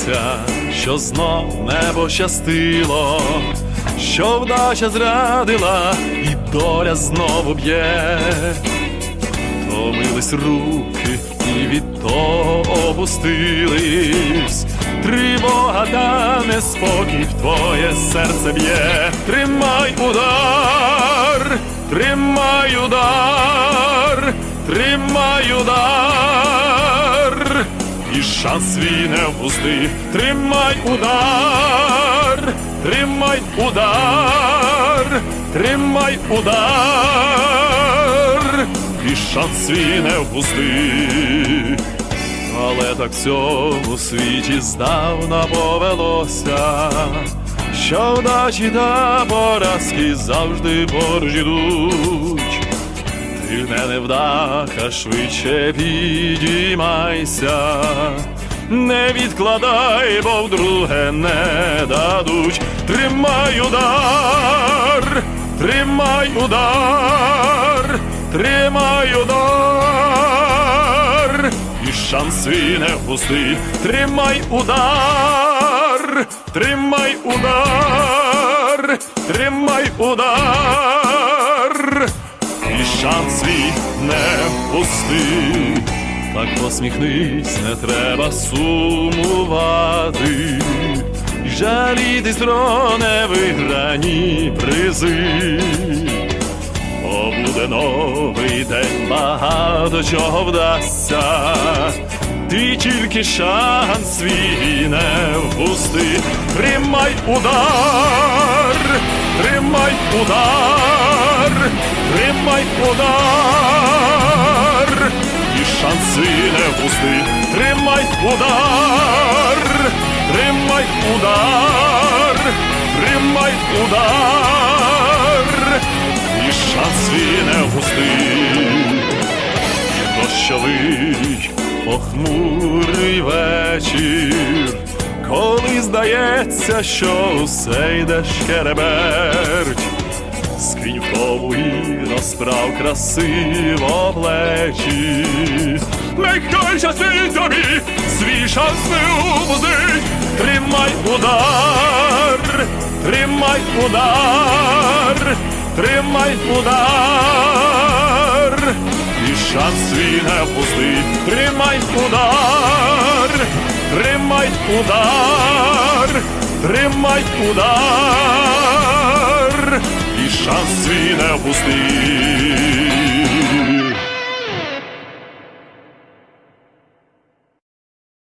здається, що знов небо щастило, що вдача зрадила, і доля знову б'є. Втомились руки і від того опустились. Тривога та неспокій в твоє серце б'є. Тримай удар, тримай удар, тримай удар, і шанс свій не впусти. Тримай удар, тримай удар, тримай удар, і шанс свій не впусти. Але так в цьому світі здавна повелося, що вдачі та поразки завжди поруч ідуть. Ти не невдаха, швидше підіймайся, не відкладай, бо вдруге не дадуть. Тримай удар, тримай удар, тримай удар, і шанс свій не впусти. Тримай удар, тримай удар, тримай удар і шанс свій не впусти. Так посміхнись, не треба сумувати, жалітись про невиграні призи. Бо буде новий день, багато чого вдасться, ти тільки шанс свій не впусти. Тримай удар, тримай удар, тримай удар, і шанси не впусти. Тримай удар, тримай удар, тримай удар, і шанс свій не впусти. Дощовий похмурий вечір, коли здається, що усе йде шкереберть, скрінь в і розправ красиво плечі. Нехай щастить тобі, свій шанс не упустить, тримай удар, тримай удар, тримай удар, і шанс свій не впусти, тримай удар, тримай удар, тримай удар, і шанс свій не впусти.